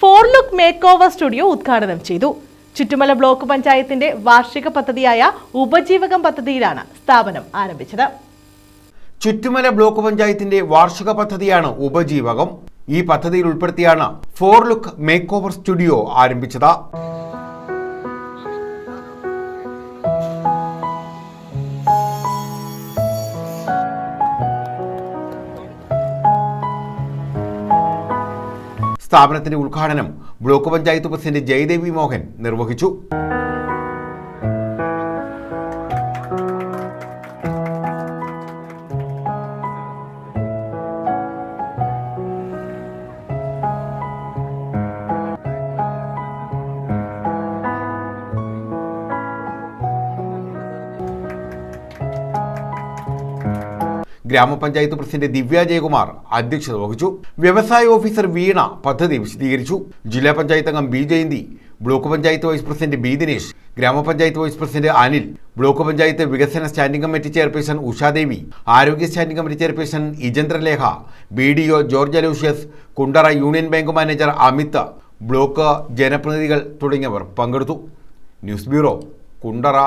Four look make over studio ഉദ്ഘാടനം ചെയ്തു. Chuttumala block പഞ്ചായത്തിന്റെ വാർഷിക പദ്ധതിയായ ഉപജീവകം പദ്ധതിയിലാണ് സ്ഥാപനം ആരംഭിച്ചത്. ചുറ്റുമല ബ്ലോക്ക് പഞ്ചായത്തിന്റെ വാർഷിക പദ്ധതിയാണ് ഉപജീവകം. ഈ പദ്ധതിയിൽ ഉൾപ്പെടുത്തിയാണ് four look make over studio ആരംഭിച്ചത്. സ്ഥാപനത്തിന്റെ ഉദ്ഘാടനം ബ്ലോക്ക് പഞ്ചായത്ത് പ്രസിഡന്റ് ജയദേവി മോഹൻ നിർവഹിച്ചു. ഗ്രാമപഞ്ചായത്ത് പ്രസിഡന്റ് ദിവ്യ ജയകുമാർ അധ്യക്ഷത വഹിച്ചു. വ്യവസായ ഓഫീസർ വീണ പദ്ധതി വിശദീകരിച്ചു. ജില്ലാ പഞ്ചായത്ത് അംഗം B Jayanthi block panchayat vice president B Dinesh ഗ്രാമപഞ്ചായത്ത് vice president Anil block panchayat വികസന സ്റ്റാൻഡിംഗ് കമ്മിറ്റി ചെയർപേഴ്സൺ ഉഷാദേവി ആരോഗ്യ standing committee chairperson Ijendralekha B D O George Aloysius Kundara union bank manager Amit block ജനപ്രതിനിധികൾ തുടങ്ങിയവർ പങ്കെടുത്തു. News bureau Kundara.